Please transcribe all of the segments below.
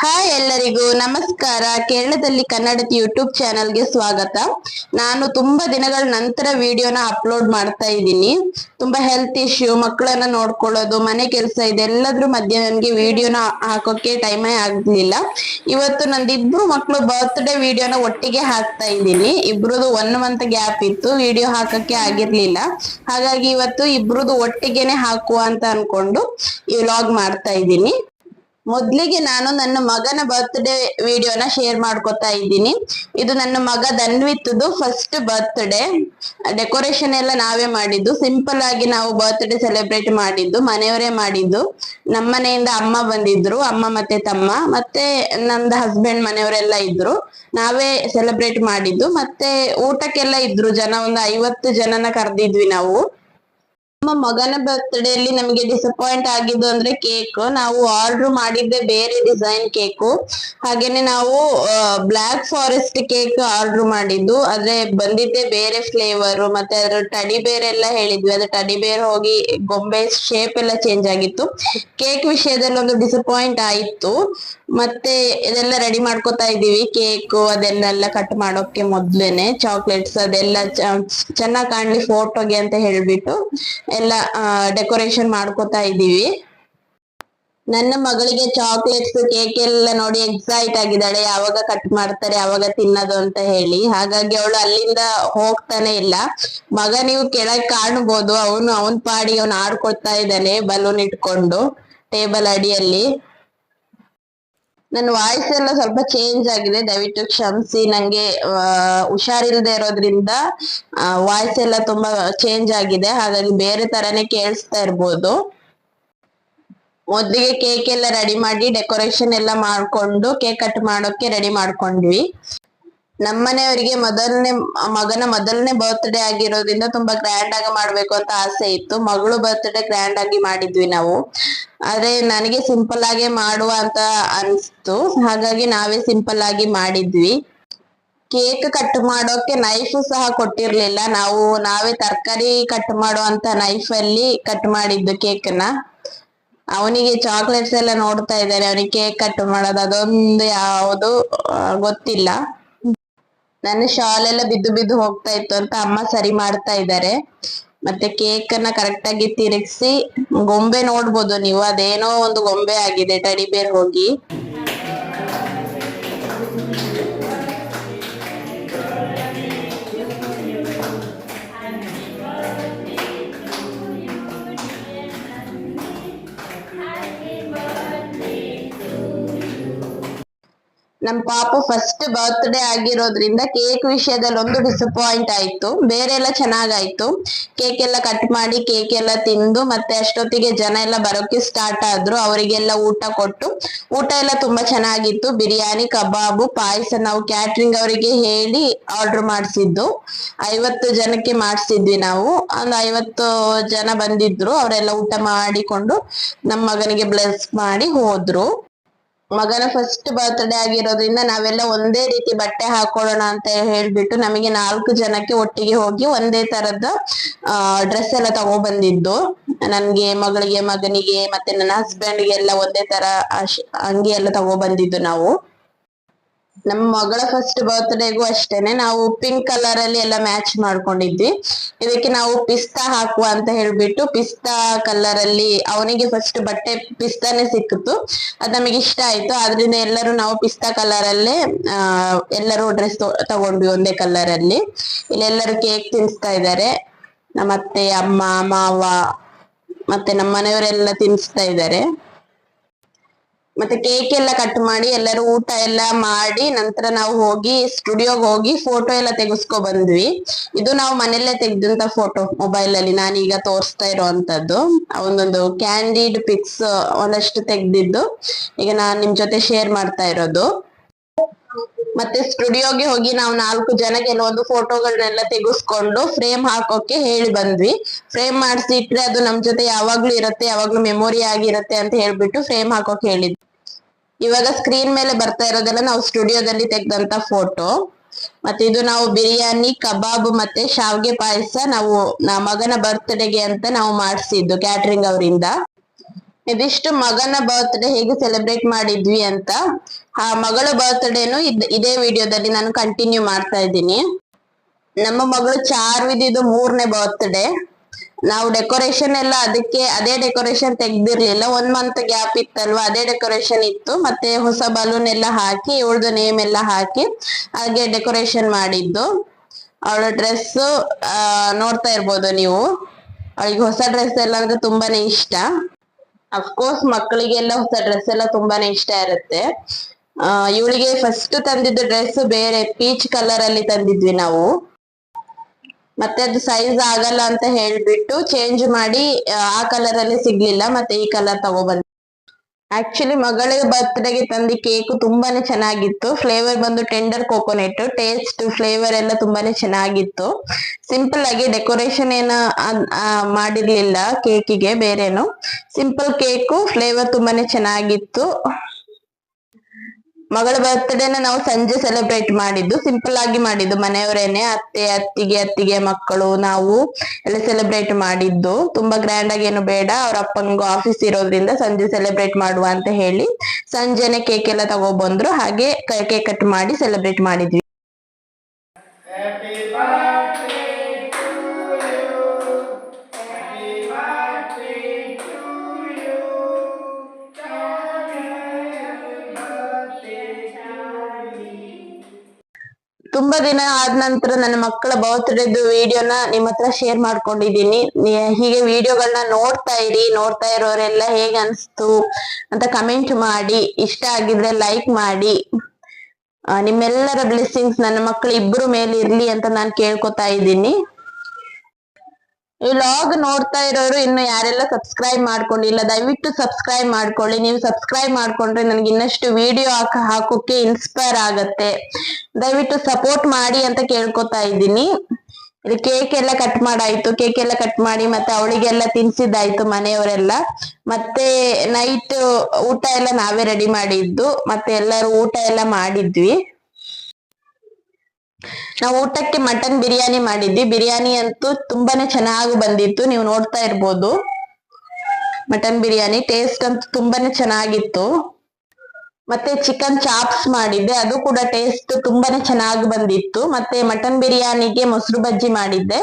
Hi ಎಲ್ಲರಿಗೂ, ನಮಸ್ಕಾರ. ಕೇರಳದಲ್ಲಿ ಕನ್ನಡತಿ ಯೂಟ್ಯೂಬ್ ಚಾನಲ್ಗೆ ಸ್ವಾಗತ. ನಾನು ತುಂಬಾ ದಿನಗಳ ನಂತರ ವಿಡಿಯೋನ ಅಪ್ಲೋಡ್ ಮಾಡ್ತಾ ಇದ್ದೀನಿ. ತುಂಬಾ ಹೆಲ್ತ್ ಇಶ್ಯೂ ಮಕ್ಕಳನ್ನ ನೋಡ್ಕೊಳ್ಳೋದು, ಮನೆ ಕೆಲಸ ಇದೆಲ್ಲದ್ರ ಮಧ್ಯೆ ನನಗೆ ವಿಡಿಯೋನ ಹಾಕೋಕೆ ಟೈಮೇ ಆಗ್ಲಿಲ್ಲ. ಇವತ್ತು ನಂದು ಇಬ್ರು ಮಕ್ಕಳು ಬರ್ತ್ಡೇ ವಿಡಿಯೋನ ಒಟ್ಟಿಗೆ ಹಾಕ್ತಾ ಇದ್ದೀನಿ. ಇಬ್ರದು ಒನ್ ಮಂತ್ ಗ್ಯಾಪ್ ಇತ್ತು ವಿಡಿಯೋ ಹಾಕಕ್ಕೆ ಆಗಿರ್ಲಿಲ್ಲ. ಹಾಗಾಗಿ ಇವತ್ತು ಇಬ್ರದು ಒಟ್ಟಿಗೆನೆ ಹಾಕುವ ಅಂತ ಅನ್ಕೊಂಡು ಈ ವ್ಲಾಗ್ ಮಾಡ್ತಾ ಇದ್ದೀನಿ. ಮೊದ್ಲಿಗೆ ನಾನು ನನ್ನ ಮಗನ ಬರ್ತ್ಡೇ ವಿಡಿಯೋನ ಶೇರ್ ಮಾಡ್ಕೊತಾ ಇದ್ದೀನಿ. ಇದು ನನ್ನ ಮಗ ದನ್ವಿತ್ತದು ಫಸ್ಟ್ ಬರ್ತ್ಡೇ ಡೆಕೋರೇಷನ್ ಎಲ್ಲ ನಾವೇ ಮಾಡಿದ್ದು. ಸಿಂಪಲ್ ಆಗಿ ನಾವು ಬರ್ತ್ಡೇ ಸೆಲೆಬ್ರೇಟ್ ಮಾಡಿದ್ದು, ಮನೆಯವರೇ ಮಾಡಿದ್ದು. ನಮ್ಮ ಮನೆಯಿಂದ ಅಮ್ಮ ಬಂದಿದ್ರು, ಅಮ್ಮ ಮತ್ತೆ ತಮ್ಮ. ಮತ್ತೆ ನನ್ನ ಹಸ್ಬೆಂಡ್ ಮನೆಯವರೆಲ್ಲ ಇದ್ರು. ನಾವೇ ಸೆಲೆಬ್ರೇಟ್ ಮಾಡಿದ್ದು. ಮತ್ತೆ ಊಟಕ್ಕೆಲ್ಲ ಇದ್ರು, ಜನ ಒಂದು ಐವತ್ತು ಜನನ ಕರೆದಿದ್ವಿ ನಾವು. ನಮ್ಮ ಮಗನ ಬರ್ತ್ಡೇ ಅಲ್ಲಿ ನಮಗೆ ಡಿಸಪಾಯಿಂಟ್ ಆಗಿದ್ದು ಅಂದ್ರೆ ಕೇಕ್ ನಾವು ಆರ್ಡರ್ ಮಾಡಿದ್ದೆ ಬೇರೆ ಡಿಸೈನ್ ಕೇಕ್ ಹಾಗೇನೆ ನಾವು ಬ್ಲಾಕ್ ಫಾರೆಸ್ಟ್ ಕೇಕ್ ಆರ್ಡರ್ ಮಾಡಿದ್ದು. ಆದ್ರೆ ಬಂದಿದ್ದೆ ಬೇರೆ ಫ್ಲೇವರ್ ಮತ್ತೆ ಅದ್ರ ಟಡಿ ಬೇರ್ ಎಲ್ಲ ಹೇಳಿದ್ವಿ. ಅದ್ರ ಟಡಿ ಬೇರ್ ಹೋಗಿ ಗೊಂಬೆ ಶೇಪ್ ಎಲ್ಲ ಚೇಂಜ್ ಆಗಿತ್ತು. ಕೇಕ್ ವಿಷಯದಲ್ಲಿ ಒಂದು ಡಿಸಪಾಯಿಂಟ್ ಆಯಿತು. ಮತ್ತೆ ಇದೆಲ್ಲ ರೆಡಿ ಮಾಡ್ಕೊತಾ ಇದೀವಿ ಕೇಕ್ ಅದನ್ನೆಲ್ಲ ಕಟ್ ಮಾಡೋಕೆ ಮೊದ್ಲೇನೆ. ಚಾಕ್ಲೇಟ್ಸ್ ಅದೆಲ್ಲ ಚೆನ್ನಾಗಿ ಕಾಣ್ಲಿ ಫೋಟೋಗೆ ಅಂತ ಹೇಳ್ಬಿಟ್ಟು. ಎಲ್ಲ ಡೆಕೋರೇಷನ್ ಮಾಡ್ಕೋತಾ ಇದ್ದೀವಿ. ನನ್ನ ಮಗಳಿಗೆ ಚಾಕ್ಲೇಟ್ಸ್ ಕೇಕ್ ಎಲ್ಲ ನೋಡಿ ಎಕ್ಸೈಟ್ ಆಗಿದ್ದಾಳೆ. ಯಾವಾಗ ಕಟ್ ಮಾಡ್ತಾರೆ, ಯಾವಾಗ ತಿನ್ನೋದು ಅಂತ ಹೇಳಿ. ಹಾಗಾಗಿ ಅವಳು ಅಲ್ಲಿಂದ ಹೋಗ್ತಾನೆ ಇಲ್ಲ. ಮಗ ನೀವು ಕೆಳಗ್ ಕಾಣ್ಬೋದು. ಅವನು, ಅವನ್ ಪಾಡಿ, ಅವನು ಆಡ್ಕೊಳ್ತಾ ಇದ್ದಾನೆ ಬಲೂನ್ ಇಟ್ಕೊಂಡು ಟೇಬಲ್ ಅಡಿಯಲ್ಲಿ. ನನ್ನ ವಾಯ್ಸ್ ಎಲ್ಲ ಸ್ವಲ್ಪ ಚೇಂಜ್ ಆಗಿದೆ. ದಯವಿಟ್ಟು ಕ್ಷಮಿಸಿ. ನಂಗೆ ಹುಷಾರಿಲ್ದೆ ಇರೋದ್ರಿಂದ ವಾಯ್ಸ್ ಎಲ್ಲ ತುಂಬಾ ಚೇಂಜ್ ಆಗಿದೆ. ಹಾಗಾಗಿ ಬೇರೆ ತರನೇ ಕೇಳಿಸ್ತಾ ಇರ್ಬೋದು. ಮೊದ್ಲಿಗೆ ಕೇಕ್ ಎಲ್ಲ ರೆಡಿ ಮಾಡಿ ಡೆಕೋರೇಷನ್ ಎಲ್ಲ ಮಾಡ್ಕೊಂಡು ಕೇಕ್ ಕಟ್ ಮಾಡೋಕೆ ರೆಡಿ ಮಾಡ್ಕೊಂಡ್ವಿ. ನಮ್ಮನೆಯವರಿಗೆ ಮೊದಲನೇ, ಮಗನ ಮೊದಲನೇ ಬರ್ತ್ಡೇ ಆಗಿರೋದ್ರಿಂದ ತುಂಬಾ ಗ್ರ್ಯಾಂಡ್ ಆಗಿ ಮಾಡ್ಬೇಕು ಅಂತ ಆಸೆ ಇತ್ತು. ಮಗಳು ಬರ್ತ್ಡೇ ಗ್ರ್ಯಾಂಡ್ ಆಗಿ ಮಾಡಿದ್ವಿ ನಾವು. ಆದ್ರೆ ನನಗೆ ಸಿಂಪಲ್ ಆಗಿ ಮಾಡುವ ಅಂತ ಅನ್ಸ್ತು. ಹಾಗಾಗಿ ನಾವೇ ಸಿಂಪಲ್ ಆಗಿ ಮಾಡಿದ್ವಿ. ಕೇಕ್ ಕಟ್ ಮಾಡೋಕೆ ನೈಫ್ ಸಹ ಕೊಟ್ಟಿರ್ಲಿಲ್ಲ. ನಾವು, ನಾವೇ ತರಕಾರಿ ಕಟ್ ಮಾಡುವಂತ ನೈಫ್ ಅಲ್ಲಿ ಕಟ್ ಮಾಡಿದ್ದು ಕೇಕ್ ಅವನಿಗೆ ಚಾಕ್ಲೇಟ್ಸ್ ಎಲ್ಲ ನೋಡ್ತಾ ಇದ್ದಾರೆ. ಅವನಿಗೆ ಕೇಕ್ ಕಟ್ ಮಾಡೋದು ಅದೊಂದು ಯಾವುದು ಗೊತ್ತಿಲ್ಲ. ನನ್ನ ಶಾಲ್ ಎಲ್ಲ ಬಿದ್ದು ಬಿದ್ದು ಹೋಗ್ತಾ ಇತ್ತು ಅಂತ ಅಮ್ಮ ಸರಿ ಮಾಡ್ತಾ ಇದ್ದಾರೆ. ಮತ್ತೆ ಕೇಕ್ ಅನ್ನ ಕರೆಕ್ಟ್ ಆಗಿ ತಿರುಗಿಸಿ, ಗೊಂಬೆ ನೋಡ್ಬೋದು ನೀವು. ಅದೇನೋ ಒಂದು ಗೊಂಬೆ ಆಗಿದೆ, ಟಡಿ ಬೇರ್ ಹೋಗಿ. ನಮ್ ಪಾಪು ಫಸ್ಟ್ ಬರ್ತ್ಡೇ ಆಗಿರೋದ್ರಿಂದ ಕೇಕ್ ವಿಷಯದಲ್ಲಿ ಒಂದು ಡಿಸಪಾಯಿಂಟ್ ಆಯ್ತು. ಬೇರೆ ಎಲ್ಲ ಚೆನ್ನಾಗಾಯ್ತು. ಕೇಕ್ ಎಲ್ಲ ಕಟ್ ಮಾಡಿ ಕೇಕ್ ಎಲ್ಲ ತಿಂದು ಮತ್ತೆ ಅಷ್ಟೊತ್ತಿಗೆ ಜನ ಎಲ್ಲ ಬರೋಕೆ ಸ್ಟಾರ್ಟ್ ಆದ್ರು. ಅವರಿಗೆಲ್ಲ ಊಟ ಕೊಟ್ಟು, ಊಟ ಎಲ್ಲ ತುಂಬಾ ಚೆನ್ನಾಗಿತ್ತು. ಬಿರಿಯಾನಿ, ಕಬಾಬು, ಪಾಯಸ ನಾವು ಕ್ಯಾಟ್ರಿಂಗ್ ಅವರಿಗೆ ಹೇಳಿ ಆರ್ಡರ್ ಮಾಡಿಸಿದ್ದು. ಐವತ್ತು ಜನಕ್ಕೆ ಮಾಡಿಸಿದ್ವಿ ನಾವು. ಒಂದು ಐವತ್ತು ಜನ ಬಂದಿದ್ರು. ಅವರೆಲ್ಲ ಊಟ ಮಾಡಿಕೊಂಡು ನಮ್ಮ ಮಗನಿಗೆ ಬ್ಲೆಸ್ ಮಾಡಿ ಹೋದ್ರು. ಮಗನ ಫಸ್ಟ್ ಬರ್ತ್ಡೇ ಆಗಿರೋದ್ರಿಂದ ನಾವೆಲ್ಲ ಒಂದೇ ರೀತಿ ಬಟ್ಟೆ ಹಾಕೊಳ್ಳೋಣ ಅಂತ ಹೇಳ್ಬಿಟ್ಟು ನಮಗೆ ನಾಲ್ಕು ಜನಕ್ಕೆ ಒಟ್ಟಿಗೆ ಹೋಗಿ ಒಂದೇ ತರದ ಡ್ರೆಸ್ ಎಲ್ಲ ತಗೊಬಂದಿದ್ದು ನನ್ಗೆ, ಮಗಳಿಗೆ, ಮಗನಿಗೆ ಮತ್ತೆ ನನ್ನ ಹಸ್ಬೆಂಡ್ಗೆ ಎಲ್ಲ ಒಂದೇ ತರ ಅಂಗಿ ಎಲ್ಲ ತಗೊಬಂದಿದ್ದು ನಾವು. ನಮ್ಮ ಮಗಳ ಫಸ್ಟ್ ಬರ್ತ್ಡೇಗೂ ಅಷ್ಟೇನೆ, ನಾವು ಪಿಂಕ್ ಕಲರ್ ಅಲ್ಲಿ ಎಲ್ಲ ಮ್ಯಾಚ್ ಮಾಡ್ಕೊಂಡಿದ್ವಿ. ಇದಕ್ಕೆ ನಾವು ಪಿಸ್ತಾ ಹಾಕುವ ಅಂತ ಹೇಳ್ಬಿಟ್ಟು ಪಿಸ್ತಾ ಕಲರ್ ಅಲ್ಲಿ ಅವನಿಗೆ ಫಸ್ಟ್ ಬಟ್ಟೆ ಪಿಸ್ತಾನೆ ಸಿಕ್ಕಿತು. ಅದ್ ನಮಗೆ ಇಷ್ಟ ಆಯ್ತು. ಆದ್ರಿಂದ ಎಲ್ಲರೂ ನಾವು ಪಿಸ್ತಾ ಕಲರ್ ಅಲ್ಲೇ ಎಲ್ಲರೂ ಡ್ರೆಸ್ ತಗೊಂಡ್ವಿ ಒಂದೇ ಕಲರ್ ಅಲ್ಲಿ. ಇಲ್ಲೆಲ್ಲರೂ ಕೇಕ್ ತಿನ್ಸ್ತಾ ಇದ್ದಾರೆ ನಮ್ಮ ಅತ್ತೆ ಅಮ್ಮ, ಮಾವ, ಮತ್ತೆ ನಮ್ಮ ಮನೆಯವರೆಲ್ಲ ತಿನ್ಸ್ತಾ ಇದ್ದಾರೆ ಮತ್ತೆ ಕೇಕ್ ಎಲ್ಲ ಕಟ್ ಮಾಡಿ ಎಲ್ಲರೂ ಊಟ ಎಲ್ಲ ಮಾಡಿ ನಂತರ ನಾವು ಹೋಗಿ ಸ್ಟುಡಿಯೋಗೆ ಹೋಗಿ ಫೋಟೋ ಎಲ್ಲ ತೆಗೆಸ್ಕೊ ಬಂದ್ವಿ. ಇದು ನಾವು ಮನೆಯಲ್ಲೇ ತೆಗ್ದಂತ ಫೋಟೋ ಮೊಬೈಲ್ ಅಲ್ಲಿ ನಾನೀಗ ತೋರಿಸ್ತಾ ಇರೋವಂಥದ್ದು. ಒಂದೊಂದು ಕ್ಯಾಂಡಿಡ್ ಪಿಕ್ಸ್ ಒಂದಷ್ಟು ತೆಗ್ದಿದ್ದು. ಈಗ ನಾನ್ ನಿಮ್ ಜೊತೆ ಶೇರ್ ಮಾಡ್ತಾ ಇರೋದು. ಮತ್ತೆ ಸ್ಟುಡಿಯೋಗೆ ಹೋಗಿ ನಾವು ನಾಲ್ಕು ಜನ ಕೆಲವೊಂದು ಫೋಟೋಗಳನ್ನೆಲ್ಲ ತೆಗೆಸ್ಕೊಂಡು ಫ್ರೇಮ್ ಹಾಕೋಕೆ ಹೇಳಿ ಬಂದ್ವಿ. ಫ್ರೇಮ್ ಮಾಡಿಸಿ ಇಟ್ರೆ ಅದು ನಮ್ ಜೊತೆ ಯಾವಾಗ್ಲೂ ಇರುತ್ತೆ, ಯಾವಾಗ್ಲೂ ಮೆಮೊರಿ ಆಗಿರುತ್ತೆ ಅಂತ ಹೇಳ್ಬಿಟ್ಟು ಫ್ರೇಮ್ ಹಾಕೋಕೆ ಹೇಳಿದ್ವಿ ಇವಾಗ ಸ್ಕ್ರೀನ್ ಮೇಲೆ ಬರ್ತಾ ಇರೋದೆಲ್ಲ ನಾವು ಸ್ಟುಡಿಯೋದಲ್ಲಿ ತೆಗೆದಂತ ಫೋಟೋ ಮತ್ತೆ ಇದು ನಾವು ಬಿರಿಯಾನಿ, ಕಬಾಬ್ ಮತ್ತೆ ಶಾವ್ಗೆ ಪಾಯಸ ನಾವು ನಮ್ಮ ಮಗನ ಬರ್ತ್ಡೇಗೆ ಅಂತ ನಾವು ಮಾಡಿಸಿದ್ದು ಕ್ಯಾಟ್ರಿಂಗ್ ಅವರಿಂದ. ಇದಿಷ್ಟು ಮಗನ ಬರ್ತ್ಡೇ ಹೇಗೆ ಸೆಲೆಬ್ರೇಟ್ ಮಾಡಿದ್ವಿ ಅಂತ. ಆ ಮಗಳ ಬರ್ತ್ಡೇನು ಇದೇ ವಿಡಿಯೋದಲ್ಲಿ ನಾನು ಕಂಟಿನ್ಯೂ ಮಾಡ್ತಾ ಇದ್ದೀನಿ. ನಮ್ಮ ಮಗಳು ಚಾರ್ವಿದಿದು ಮೂರನೇ ಬರ್ತ್ಡೇ ನಾವು ಡೆಕೋರೇಷನ್ ಎಲ್ಲ ಅದಕ್ಕೆ ಅದೇ ಡೆಕೋರೇಷನ್ ತೆಗ್ದಿರ್ಲಿಲ್ಲ. ಒಂದ್ ಮಂತ್ ಗ್ಯಾಪ್ ಇತ್ತಲ್ವಾ, ಅದೇ ಡೆಕೋರೇಷನ್ ಇತ್ತು. ಮತ್ತೆ ಹೊಸ ಬಲೂನ್ ಎಲ್ಲ ಹಾಕಿ, ಇವಳ್ದು ನೇಮ್ ಎಲ್ಲ ಹಾಕಿ ಹಾಗೆ ಡೆಕೋರೇಷನ್ ಮಾಡಿದ್ದು. ಅವಳ ಡ್ರೆಸ್ ನೋಡ್ತಾ ಇರ್ಬೋದು ನೀವು. ಅವಳಿಗೆ ಹೊಸ ಡ್ರೆಸ್ ಎಲ್ಲ ಅಂದ್ರೆ ತುಂಬಾನೇ ಇಷ್ಟ. ಅಫ್ಕೋರ್ಸ್ ಮಕ್ಕಳಿಗೆಲ್ಲ ಹೊಸ ಡ್ರೆಸ್ ಎಲ್ಲ ತುಂಬಾನೇ ಇಷ್ಟ ಇರುತ್ತೆ. ಇವಳಿಗೆ ಫಸ್ಟ್ ತಂದಿದ್ದು ಡ್ರೆಸ್ ಬೇರೆ ಪೀಚ್ ಕಲರ್ ಅಲ್ಲಿ ತಂದಿದ್ವಿ ನಾವು. ಮತ್ತೆ ಅದು ಸೈಜ್ ಆಗಲ್ಲ ಅಂತ ಹೇಳ್ಬಿಟ್ಟು ಚೇಂಜ್ ಮಾಡಿ, ಆ ಕಲರ್ ಅಲ್ಲಿ ಸಿಗ್ಲಿಲ್ಲ, ಮತ್ತೆ ಈ ಕಲರ್ ತಗೊಬಂದ್. ಆಕ್ಚುಲಿ ಮಗಳ ಬರ್ತ್ಡೇಗೆ ತಂದಿ ಕೇಕ್ ತುಂಬಾನೇ ಚೆನ್ನಾಗಿತ್ತು. ಫ್ಲೇವರ್ ಬಂದು ಟೆಂಡರ್ ಕೋಕೋನೆಟ್ ಟೇಸ್ಟ್ ಫ್ಲೇವರ್ ಎಲ್ಲ ತುಂಬಾನೇ ಚೆನ್ನಾಗಿತ್ತು. ಸಿಂಪಲ್ ಆಗಿ ಡೆಕೋರೇಷನ್ ಏನ ಮಾಡಿರ್ಲಿಲ್ಲ ಕೇಕಿಗೆ ಬೇರೇನು. ಸಿಂಪಲ್ ಕೇಕು ಫ್ಲೇವರ್ ತುಂಬಾನೇ ಚೆನ್ನಾಗಿತ್ತು. ಮಗಳ ಬರ್ತ್ಡೇನ ನಾವು ಸಂಜೆ ಸೆಲೆಬ್ರೇಟ್ ಮಾಡಿದ್ದು ಸಿಂಪಲ್ ಆಗಿ ಮಾಡಿದ್ದು. ಮನೆಯವರೇನೆ, ಅತ್ತೆ, ಅತ್ತಿಗೆ ಅತ್ತಿಗೆ ಮಕ್ಕಳು ನಾವು ಎಲ್ಲ ಸೆಲೆಬ್ರೇಟ್ ಮಾಡಿದ್ದು. ತುಂಬಾ ಗ್ರ್ಯಾಂಡ್ ಆಗಿ ಏನು ಬೇಡ, ಅವ್ರ ಅಪ್ಪನಿಗೂ ಆಫೀಸ್ ಇರೋದ್ರಿಂದ ಸಂಜೆ ಸೆಲೆಬ್ರೇಟ್ ಮಾಡುವ ಅಂತ ಹೇಳಿ ಸಂಜೆನೆ ಕೇಕ್ ಎಲ್ಲ ತಗೊಬಂದ್ರು. ಹಾಗೆ ಕೇಕ್ ಕಟ್ ಮಾಡಿ ಸೆಲೆಬ್ರೇಟ್ ಮಾಡಿದ್ವಿ. ತುಂಬಾ ದಿನ ಆದ ನಂತರ ನನ್ನ ಮಕ್ಕಳ ಬರ್ತ್ಡೇದು ವಿಡಿಯೋನ ನಿಮ್ಮ ಹತ್ರ ಶೇರ್ ಮಾಡ್ಕೊಂಡಿದೀನಿ ಹೀಗೆ ವಿಡಿಯೋಗಳನ್ನ ನೋಡ್ತಾ ಇರಿ, ನೋಡ್ತಾ ಇರೋರೆಲ್ಲ ಹೇಗ್ ಅನ್ಸ್ತು ಅಂತ ಕಮೆಂಟ್ ಮಾಡಿ. ಇಷ್ಟ ಆಗಿದ್ರೆ ಲೈಕ್ ಮಾಡಿ. ನಿಮ್ಮೆಲ್ಲರ ಬ್ಲೆಸ್ಸಿಂಗ್ಸ್ ನನ್ನ ಮಕ್ಕಳು ಇಬ್ರು ಮೇಲೆ ಇರ್ಲಿ ಅಂತ ನಾನು ಕೇಳ್ಕೊತಾ ಇದ್ದೀನಿ. ಈ ಲಾಗ್ ನೋಡ್ತಾ ಇರೋರು ಇನ್ನು ಯಾರೆಲ್ಲ ಸಬ್ಸ್ಕ್ರೈಬ್ ಮಾಡ್ಕೊಂಡಿಲ್ಲ ದಯವಿಟ್ಟು ಸಬ್ಸ್ಕ್ರೈಬ್ ಮಾಡ್ಕೊಳ್ಳಿ. ನೀವು ಸಬ್ಸ್ಕ್ರೈಬ್ ಮಾಡ್ಕೊಂಡ್ರೆ ನನಗೆ ಇನ್ನಷ್ಟು ವಿಡಿಯೋ ಹಾಕ, ಹಾಕೋಕೆ ಇನ್ಸ್ಪೈರ್ ಆಗತ್ತೆ. ದಯವಿಟ್ಟು ಸಪೋರ್ಟ್ ಮಾಡಿ ಅಂತ ಕೇಳ್ಕೊತಾ ಇದ್ದೀನಿ. ಇದು ಕೇಕ್ ಎಲ್ಲ ಕಟ್ ಮಾಡಾಯ್ತು ಕೇಕ್ ಎಲ್ಲ ಕಟ್ ಮಾಡಿ ಮತ್ತೆ ಅವಳಿಗೆಲ್ಲ ತಿನ್ಸಿದ್ದಾಯ್ತು ಮನೆಯವರೆಲ್ಲ. ಮತ್ತೆ ನೈಟ್ ಊಟ ಎಲ್ಲ ನಾವೇ ರೆಡಿ ಮಾಡಿದ್ದು, ಮತ್ತೆ ಎಲ್ಲರೂ ಊಟ ಎಲ್ಲ ಮಾಡಿದ್ವಿ. ನಾವು ಊಟಕ್ಕೆ ಮಟನ್ ಬಿರಿಯಾನಿ ಮಾಡಿದ್ವಿ. ಬಿರಿಯಾನಿ ಅಂತೂ ತುಂಬಾನೇ ಚೆನ್ನಾಗಿ ಬಂದಿತ್ತು. ನೀವು ನೋಡ್ತಾ ಇರ್ಬೋದು. ಮಟನ್ ಬಿರಿಯಾನಿ ಟೇಸ್ಟ್ ಅಂತೂ ತುಂಬಾನೇ ಚೆನ್ನಾಗಿತ್ತು. ಮತ್ತೆ ಚಿಕನ್ ಚಾಪ್ಸ್ ಮಾಡಿದ್ದೆ. ಅದು ಕೂಡ ಟೇಸ್ಟ್ ತುಂಬಾನೇ ಚೆನ್ನಾಗಿ ಬಂದಿತ್ತು. ಮತ್ತೆ ಮಟನ್ ಬಿರಿಯಾನಿಗೆ ಮೊಸರು ಬಜ್ಜಿ ಮಾಡಿದ್ದೆ.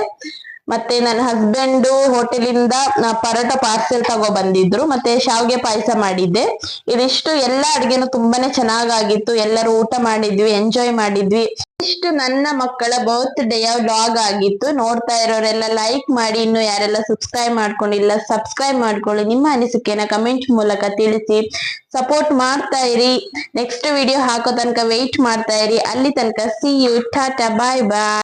ಮತ್ತೆ ನನ್ನ ಹಸ್ಬೆಂಡ್ ಹೋಟೆಲಿಂದ ಪರೋಟ ಪಾರ್ಸೆಲ್ ತಗೋ ಬಂದಿದ್ರು. ಮತ್ತೆ ಶಾವ್ಗೆ ಪಾಯಸ ಮಾಡಿದ್ದೆ. ಇದಿಷ್ಟು ಎಲ್ಲ ಅಡ್ಗೆನು ತುಂಬಾನೇ ಚೆನ್ನಾಗಾಗಿತ್ತು. ಎಲ್ಲರೂ ಊಟ ಮಾಡಿದ್ವಿ ಎಂಜಾಯ್ ಮಾಡಿದ್ವಿ. ಇಷ್ಟು ನನ್ನ ಮಕ್ಕಳ ಬರ್ತ್ ಡೇಯ ವ್ಲಾಗ್ ಆಗಿತ್ತು. ನೋಡ್ತಾ ಇರೋರೆಲ್ಲ ಲೈಕ್ ಮಾಡಿ, ಇನ್ನು ಯಾರೆಲ್ಲ ಸಬ್ಸ್ಕ್ರೈಬ್ ಮಾಡ್ಕೊಂಡಿಲ್ಲ ಸಬ್ಸ್ಕ್ರೈಬ್ ಮಾಡ್ಕೊಳ್ಳಿ. ನಿಮ್ಮ ಅನಿಸಿಕೆನ ಕಮೆಂಟ್ ಮೂಲಕ ತಿಳಿಸಿ. ಸಪೋರ್ಟ್ ಮಾಡ್ತಾ ಇರಿ. ನೆಕ್ಸ್ಟ್ ವಿಡಿಯೋ ಹಾಕೋ ತನಕ ವೆಯ್ಟ್ ಮಾಡ್ತಾ ಇರಿ. ಅಲ್ಲಿ ತನಕ see you tata bye bye